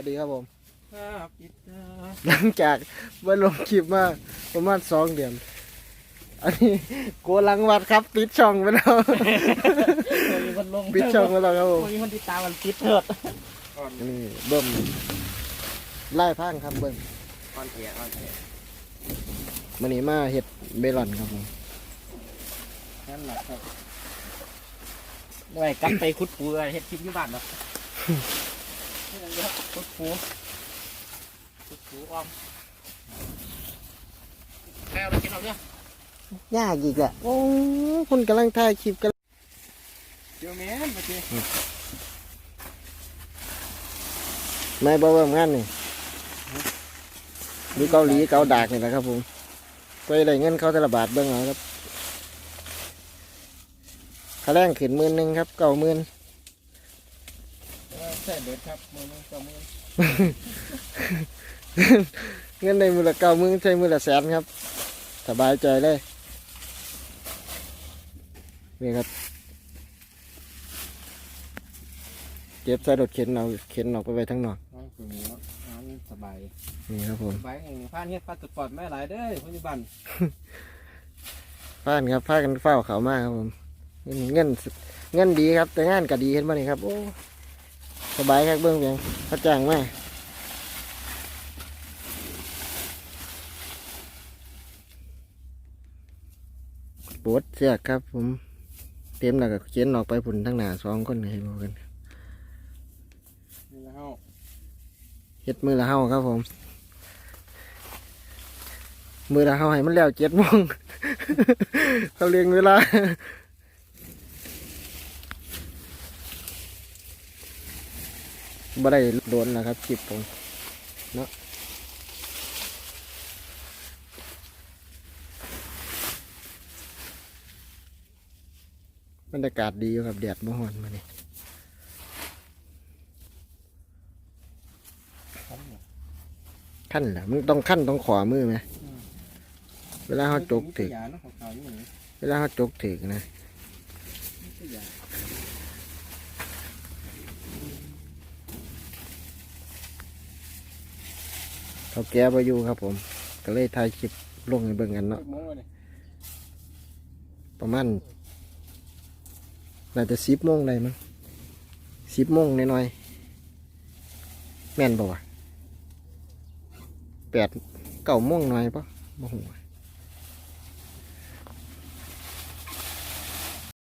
วัสดีครับผม ครับอิตาหลังจากว่าลงคลิปมาประมาณสองเดือน อันนี้โกลังวัดครับปิดช่องไปแล้วมีคนลงปิดช่องไปแล้วครับผมมีคนติดตามมันปิดเถิดนี่เบิ่มไล่พังครับเบิ่มออนเอียออนเอียมันนี้มาเห็ดเบลอนครับผมนั่นแหละครับด้วยกลับไปคุดปูเลยเฮ็ดคลิปอยู่บ้านเนาะ คุดปูคุดปูออมแค่เรากินเอาเนี่ยยากอีกแหละโอ้คนกำลังถ่ายคลิปกันเดี๋ยวแม่นมาทีไม่บ่เบิ่มงานนี่ดูเกาหลีเกาดากนี่แหละครับผมไปได้เงินเขาตละบาทเบิ่งเอาครับค่าแรงขึ้นหมื่นหนึ่งครับเก้าหมื่น ส่เบิดครับมือมือกับมือเงินในมือละเก้ามื่นใช้มือละแสนครับ สบายใจเลยนี่ครับเก็บใส่รถเข็นเอาเข็นออกไปไว้ทั้งนอกน้องคือหน้องสบายนี่ครับผมสบายเองผ่านเฮ็ดพาสปอร์ตไม่หลายเด้อปัจจุบันพากันครับพากันเฝ้าเขามากครับผมเงินเงินดีครับ แต่งานก็ดีเห็นบ่นี่ครับโอ้ สบายครับเบื้องเพียงพระจ้างมาปวดเสียครับผม เต็มแล้วก็เขียนออกไปผุนทั้งหนาสองคนให้บอกกันเฮ็ดมือละเฮาครับผม มือละเฮาให้มันแล้วเจ็ดโมงเขาเรียงเวลา บ่ได้โดนนะครับคลิปผมเนาะบรรยากาศดีครับแดดบ่ฮ้อนมานี่ขั้นแหละมันต้องขั้นต้องขวามือไหมเวลาเขาจกถึกยาเนาะขอเขาอยู่นี่เวลาเขาจกถึกนะ ไม่ใช่ยา เขาแก้ไปอยู่ครับผม ก็เลยถ่ายคลิปลงให้เบิ่งกันเนาะโม้เลยประมาณน่าจะสิบโมงได้มั้งสิบโมงน้อยๆแม่นบ่วะแปดเก้าโมงหน่อยปะบ่หัวา